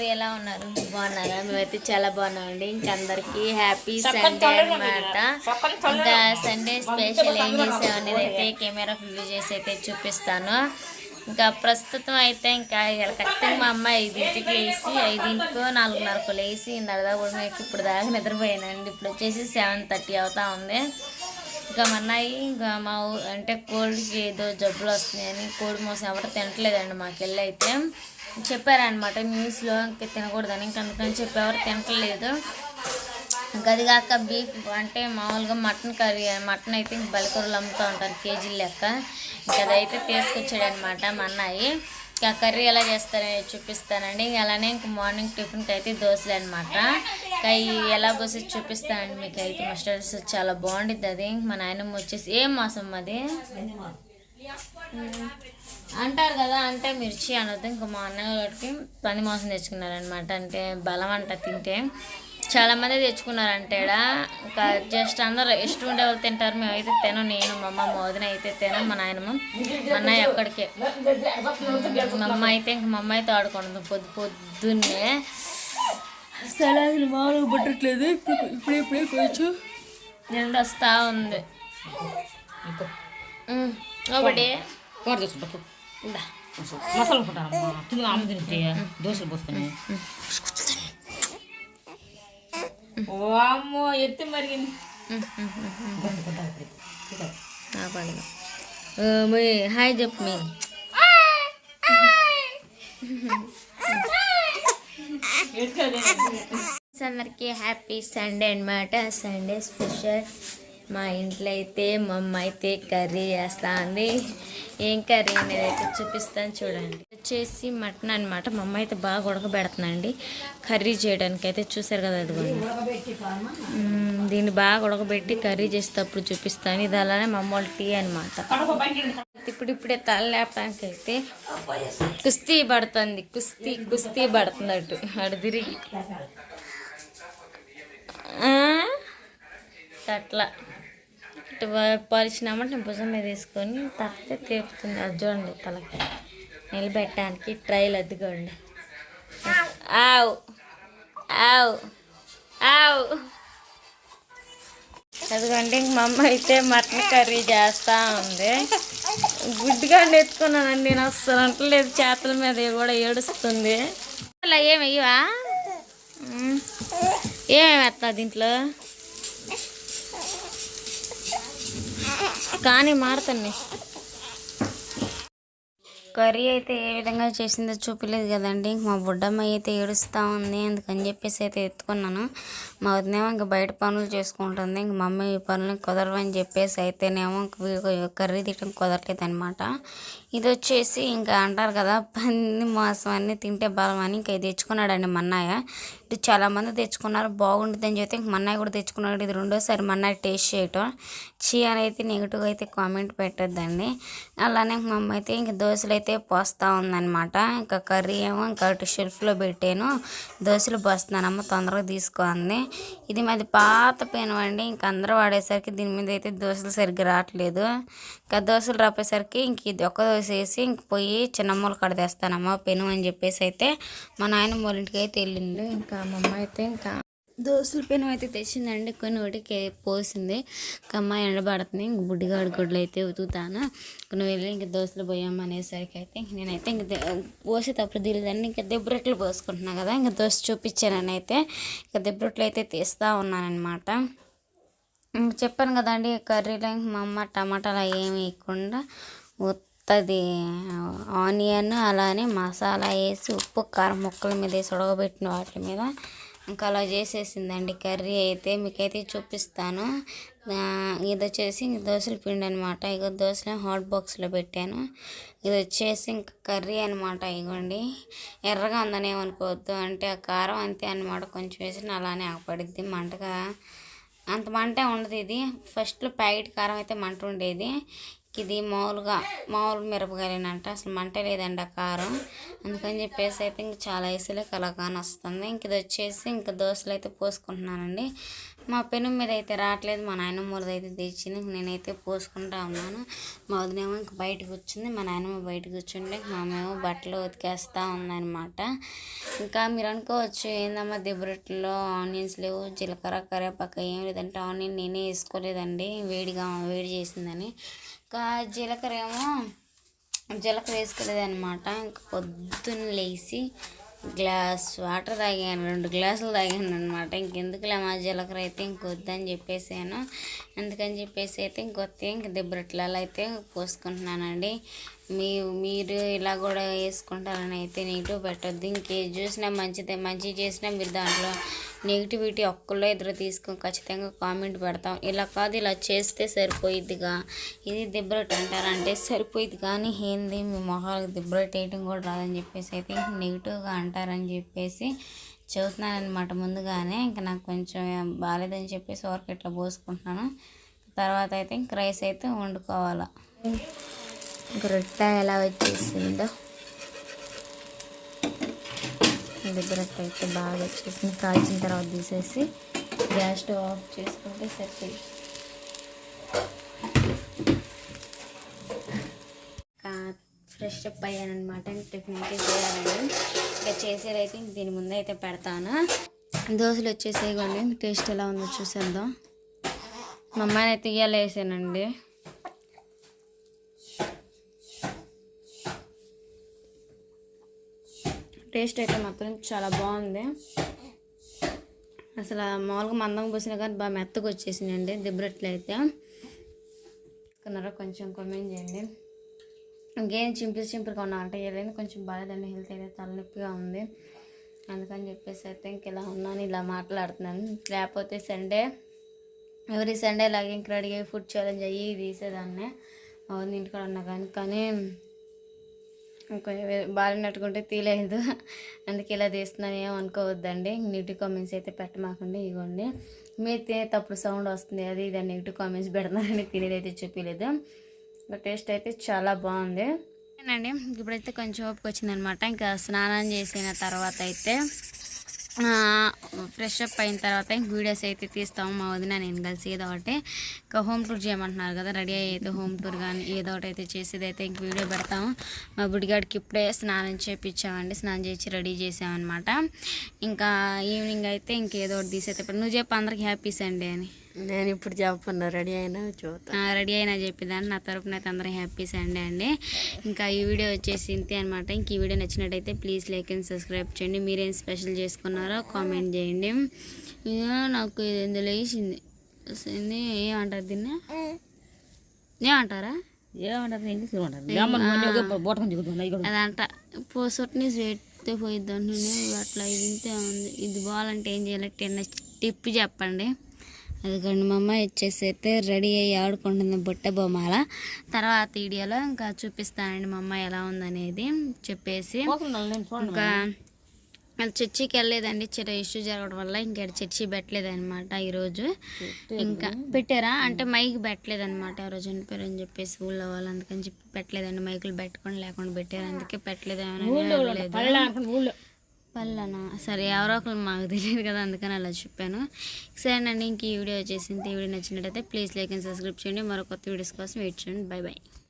మరి ఎలా ఉన్నారు? బాగున్నారా? మేమైతే చాలా బాగున్నామండి. ఇంకా అందరికి హ్యాపీ సండే అన్నమాట. ఇంకా సండే స్పెషల్ ఏం చేసామనేది అయితే కెమెరా ఫుల్ చేసి అయితే చూపిస్తాను. ఇంకా ప్రస్తుతం అయితే ఇంకా ఖచ్చితంగా మా అమ్మ ఐదింటికి లేచి ఐదింటికో నాలుగున్నరకు లేచి ఇందాక కూడా మీకు ఇప్పుడు దాకా నిద్రపోయానండి. ఇప్పుడు వచ్చేసి సెవెన్ థర్టీ అవుతా ఉంది. ఇంకా మా అన్నయ్య ఇంకా మా ఊ- అంటే కోడికి ఏదో జబ్బులు వస్తున్నాయని కోడి మోసం ఎవరు తినట్లేదండి మాకెళ్ళి అయితే. చెప్పారనమాట న్యూస్లో ఇంకా తినకూడదని ఇంకా అందుకని చెప్పి ఎవరు తినట్లేదు. ఇంకా అది కాక బీఫ్ అంటే మామూలుగా మటన్ కర్రీ మటన్ అయితే ఇంక బలికూరలు అమ్ముతూ ఉంటారు కేజీల లెక్క. ఇంకా అదైతే తీసుకొచ్చాడు అనమాట మా అన్నయ్య. ఇంకా కర్రీ ఎలా చేస్తారని చూపిస్తానండి. ఇంకా అలానే ఇంక మార్నింగ్ టిఫిన్కి అయితే దోశలు అనమాట ఇంకా ఎలా పోసి చూపిస్తానండి మీకు అయితే మస్టర్డ్ సాస్ చాలా బాగుండిద్ది అది. మా నాయనమ్మ వచ్చేసి ఏం మాసం అది? అంటారు కదా అంటే మిర్చి అనొద్దు ఇంకా మా అన్నయ్య వాళ్ళకి పంది మాంసం తెచ్చుకున్నారనమాట అంటే బలం అంట తింటే చాలా మంది తెచ్చుకున్నారంటే. ఇంకా జస్ట్ అందరూ ఇష్టం ఉండే వాళ్ళు తింటారు మేమైతే తినం నేను మా అమ్మ మా వదిన అయితే తినం మా నాయనమ్మ మా అన్నయ్య అక్కడికే మా అమ్మ అయితే ఇంక మా అమ్మ అయితే ఆడుకుంటుంది పొద్దు పొద్దున్నే మామూలుగా పుట్టట్లేదు ఇప్పుడు ఇప్పుడు ఇప్పుడే కొంచెం నిండు వస్తూ ఉంది ఒకటి ఇందా మసాలా తిని ఆమె తింటే దోశలు పోసుకొని. ఓ అమ్మో ఎత్తి మరిగింది. మీ హాయ్ చెప్పు మీ. అందరికి హ్యాపీ సండే అన్నమాట. సండే స్పెషల్ మా ఇంట్లో అయితే మా అమ్మ అయితే కర్రీ చేస్తా ఉంది ఏం కర్రీ అనేది అయితే చూపిస్తాను చూడండి. వచ్చేసి మటన్ అనమాట మా అమ్మ అయితే బాగా ఉడకబెడుతుందండి. కర్రీ చేయడానికి అయితే చూసారు కదా అదిగోండి. దీన్ని బాగా ఉడకబెట్టి కర్రీ చేసేటప్పుడు చూపిస్తాను. ఇది అలానే మా అమ్మ టీ అనమాట ఇప్పుడు ఇప్పుడే తల లేపడానికి అయితే కుస్తీ పడుతుంది. కుస్తీ కుస్తీ పడుతుంది అటు అటు తిరిగి అట్లా ఇటు పరిచినామంటే భుజం మీద తీసుకొని తప్పితే తీపుతుంది అది చూడండి తలకి. నిలబెట్టడానికి ట్రైల్ అద్దుకోండి. ఆవ్. ఆవ్. ఆవ్. అదిగోండి ఇంక మా అమ్మ అయితే మటన్ కర్రీ చేస్తా ఉంది. గుడ్డుగా ఎత్తుకున్నానండి నేను అస్సలు అంటలేదు చేతుల మీద కూడా ఏడుస్తుంది. అలా ఏమయ్యవా ఏమేమి వేస్తా దీంట్లో? కానీ మారుతాను కర్రీ అయితే ఏ విధంగా చేసిందో చూపలేదు కదండి. ఇంక మా బుడ్డమ్మ అయితే ఏడుస్తూ ఉంది. అందుకని చెప్పేసి అయితే ఎత్తుకున్నాను. మా వదినేమో ఇంక బయట పనులు చేసుకుంటుంది. ఇంక మమ్మీ ఈ పనులు కుదరవని చెప్పేసి అయితేనేమో కర్రీ తీయటం కుదరలేదు అనమాట ఇది వచ్చేసి ఇంకా అంటారు కదా పంది మాంసం అన్ని తింటే బలం అని ఇంకా ఇది తెచ్చుకున్నాడండి మన్నాయ ఇది చాలా మంది తెచ్చుకున్నారు. బాగుంటుంది అని చెప్తే ఇంక మన్నాయ కూడా తెచ్చుకున్నాడు. ఇది రెండోసారి మన్నాయ టేస్ట్ చేయటం. చీ అని అయితే నెగిటివ్ అయితే కామెంట్ పెట్టొద్దండి. అలానే మా అమ్మ అయితే ఇంక దోశలు అయితే పోస్తూ ఉందన్నమాట. ఇంకా కర్రీ ఏమో ఇంకా అటు షెల్ఫ్లో పెట్టాను. దోశలు పోస్తున్నానమ్మ తొందరగా తీసుకోండి ఇది మాది పాత పెనం అండి. ఇంక అందరూ వాడేసరికి దీని మీద అయితే దోశలు సరిగ్గా రావట్లేదు. ఇంకా దోశలు రాపేసరికి ఇంక ఇది ఒక్క దోశ వేసి ఇంక పోయి చిన్నమ్మలు కడ తెస్తానమ్మ పెను అని చెప్పేసి అయితే మా నాయన వాళ్ళ ఇంటికి అయితే వెళ్ళిండు. ఇంకా మా అమ్మ అయితే ఇంకా దోశల పెనం అయితే తెచ్చిందండి. కొన్ని ఒకటికి పోసింది. ఇంకా అమ్మాయి ఎండబడుతుంది. ఇంక బుడ్డిగాడి గుడ్లు అయితే ఉతుకుతాను కొన్ని వెళ్ళి ఇంక దోశలు పోయాము అనేసరికి అయితే ఇంక నేనైతే ఇంక దే- పోసేటప్పుడు తెలియదండి ఇంకా దెబ్బరొట్లు పోసుకుంటున్నా కదా. ఇంకా దోశ చూపించానని అయితే ఇంకా దెబ్బరొట్లు అయితే తీస్తూ ఉన్నానమాట ఇంక చెప్పాను కదండి కర్రీలో ఇంక మా అమ్మ టమాటాలు ఏమి వేయకుండా ఉత్తది ఆనియన్ అలానే మసాలా వేసి ఉప్పు కారం ముక్కల మీద వేసి ఉడకబెట్టిన వాటి మీద ఇంకా అలా చేసేసిందండి కర్రీ అయితే మీకైతే చూపిస్తాను. ఇది వచ్చేసి ఇంక దోశల పిండి అనమాట ఇగో దోశలు హాట్ బాక్స్లో పెట్టాను. ఇది వచ్చేసి ఇంక కర్రీ అనమాట ఇగోండి. ఎర్రగా ఉందని ఏమనుకోవద్దు అంటే ఆ కారం అంతే అనమాట కొంచెం వేసిన అలానే ఆగపడిద్ది మంటగా. అంత మంటే ఉండదు ఇది. ఫస్ట్లో ప్యాకెట్ కారం అయితే మంట ఉండేది. ఇది మామూలుగా మామూలు మిరపకాయలేనంట. అసలు మంట లేదండి ఆ కారం. అందుకని చెప్పేసి అయితే ఇంక చాలా వేసలే కలకాని వస్తుంది. ఇంక ఇది వచ్చేసి ఇంకా దోశలు అయితే పోసుకుంటున్నానండి. మా పెను మీద అయితే రావట్లేదు. మా నాయనమ్మది అయితే తెచ్చింది. నేనైతే పోసుకుంటా ఉన్నాను. మా వదినేమో ఇంక బయటకు వచ్చింది. మా నాయనమ్మ బయటకు కూర్చుంటే మా మేము బట్టలు ఉతికేస్తూ ఉందన్నమాట. ఇంకా మీరు అనుకోవచ్చు ఏందమ్మా దిబ్బరొట్టెలో ఆనియన్స్ లేవు జీలకర్ర కరేపాక ఏం లేదంటే ఆనియన్ నేనే వేసుకోలేదండి. వేడిగా వేడి చేసిందని. ఇంకా జీలకర్ర ఏమో జీలకర్ర వేసుకోలేదనమాట ఇంకా పొద్దున్న లేచి గ్లాస్ వాటర్ తాగాను రెండు గ్లాసులు తాగాను అనమాట ఇంకెందుకులే మా జీలకర్ర అయితే ఇంకొద్దని చెప్పేసాను. అందుకని చెప్పేసి అయితే ఇంకొత్త ఇంక దిబ్బరట్లలో అయితే పోసుకుంటున్నానండి. మీ మీరు ఇలా కూడా వేసుకుంటారని అయితే నెగిటివ్ పెట్టద్దు. ఇంకేది చూసినా మంచిదే మంచి చేసినా మీరు దాంట్లో నెగిటివిటీ ఒక్కళ్ళో ఇద్దరు తీసుకొని ఖచ్చితంగా కామెంట్ పెడతాం. ఇలా కాదు ఇలా చేస్తే సరిపోయిద్దిగా. ఇది దిబ్బరట్ అంటారంటే సరిపోయిద్ది కానీ ఏంది? మీ మొహాలకు దిబ్బరొట్టు వేయటం కూడా రాదని చెప్పేసి అయితే నెగిటివ్గా అంటారని చెప్పేసి చూస్తున్నానమాట ముందుగానే. ఇంకా నాకు కొంచెం బాగాలేదని చెప్పేసి వరకు ఇట్లా పోసుకుంటున్నాను. తర్వాత అయితే ఇంక రైస్ అయితే వండుకోవాలి. రొట్టె ఎలా వచ్చేసిందో దగ్గర అయితే బాగా వచ్చేసింది కాల్చిన తర్వాత తీసేసి గ్యాస్ స్టవ్ ఆఫ్ చేసుకుంటే సరిపోయి ఫ్రెష్ అప్ అయ్యాను అనమాట టిఫిన్ అయితే చేయాలండి ఇంకా చేసేదైతే ఇంక దీని ముందు అయితే పెడతాను. దోశలు వచ్చేసేయండి టేస్ట్ ఎలా ఉందో చూసేద్దాం. మా అమ్మాయిని అయితే ఇయ్యాలేసానండి టేస్ట్ అయితే మాత్రం చాలా బాగుంది. అసలు మామూలుగా మందం పోసినా కానీ బాగా మెత్తగా వచ్చేసిందండి దిబ్బరట్లయితే అయితే. కొంచెం కమెంట్ చేయండి. ఇంకేం చింపులు చింపులుగా ఉన్నా అంటే ఏదైనా కొంచెం బాగాలేదండి హెల్త్ అయితే తలనొప్పిగా ఉంది. అందుకని చెప్పేసి అయితే ఇంక ఇలా ఉన్నాను ఇలా మాట్లాడుతున్నాను. లేకపోతే సండే ఎవరి సండే ఇలాగే ఇంక రెడీ అయ్యి ఫుడ్ ఛాలెంజ్ అయ్యి తీసేదాన్ని. అవును ఇంటికాడ ఉన్నా కానీ కానీ కొంచెం బాగాలేనట్టుకుంటే తీయలేదు. అందుకే ఇలా తీస్తున్నాను ఏమనుకోవద్దండి అనుకోవద్దండి. నెగిటివ్ కామెంట్స్ అయితే పెట్టమాకండి ఇవ్వండి. మీరు తినేటప్పుడు సౌండ్ వస్తుంది అది ఇది నెగిటివ్ కామెంట్స్ పెడతానని తినేదైతే చూపించలేదు టేస్ట్ అయితే చాలా బాగుంది. అండి ఇప్పుడైతే కొంచెం ఓపిక వచ్చిందనమాట. ఇంకా స్నానం చేసిన తర్వాత అయితే ఫ్రెష్ అప్ అయిన తర్వాత ఇంక వీడియోస్ అయితే తీస్తాము. మా వదిన నేను కలిసి ఏదో ఒకటి ఇంకా హోమ్ టూర్ చేయమంటున్నారు కదా రెడీ అయితే హోమ్ టూర్ కానీ ఏదో ఒకటి అయితే చేసేది అయితే ఇంక వీడియో పెడతాము. మా బుడిగాడికి ఇప్పుడే స్నానం చేయించామండి స్నానం చేసి రెడీ చేసామన్నమాట. ఇంకా ఈవినింగ్ అయితే ఇంకేదో ఒకటి తీసేది. నువ్వు చెప్పి అందరికి హ్యాపీ సండే అని. నేను ఇప్పుడు చెప్పను. రెడీ అయినా చూద్దాం రెడీ అయినా చెప్పేదాన్ని. నా తరపున అయితే అందరూ హ్యాపీ సండే అండి. ఇంకా ఈ వీడియో వచ్చేసి ఇంతే అనమాట ఇంక ఈ వీడియో నచ్చినట్టయితే ప్లీజ్ లైక్ అండ్ సబ్స్క్రైబ్ చేయండి. మీరేం స్పెషల్ చేసుకున్నారో కామెంట్ చేయండి. ఇక నాకు ఇది ఇందులో వేసింది. వస్తుంది ఏమంటారు దీన్ని? ఏమంటారా? అదంట. పోసొట్ని స్వెట్తే పోయిద్దాం. అట్లా ఇది ఇంతే ఉంది. ఇది బాగాలంటే ఏం చేయాలి? టెన్ టిప్ చెప్పండి. అదిగోండి మా అమ్మాయి వచ్చేసి అయితే రెడీ అయ్యి ఆడుకుంటుంది బుట్ట బొమ్మల. తర్వాత వీడియోలో ఇంకా చూపిస్తానండి మా అమ్మాయి ఎలా ఉందనేది చెప్పేసి. ఇంకా చర్చికి వెళ్ళలేదండి చిన్న ఇష్యూ జరగడం వల్ల ఇంకా చర్చి పెట్టలేదన్నమాట ఈరోజు. ఇంకా పెట్టారా? అంటే మైక్ పెట్టలేదన్నమాట ఆ రోజు చనిపోయారు అని చెప్పేసి ఊళ్ళో వాళ్ళు అందుకని చెప్పి పెట్టలేదండి. మైకులు పెట్టుకొని లేకుండా పెట్టారు అందుకే పెట్టలేదేమో ఊళ్ళో పల్లనా సరే ఎవరో ఒకరు మాకు తెలియదు కదా అందుకని అలా చెప్పాను. సరేనండి ఇంక ఈ వీడియో వచ్చేసింది. ఈ వీడియో నచ్చినట్టయితే ప్లీజ్ లైక్ అండ్ సబ్స్క్రైబ్ చేయండి. మరో కొత్త వీడియోస్ కోసం వెయిట్ చేయండి. Bye bye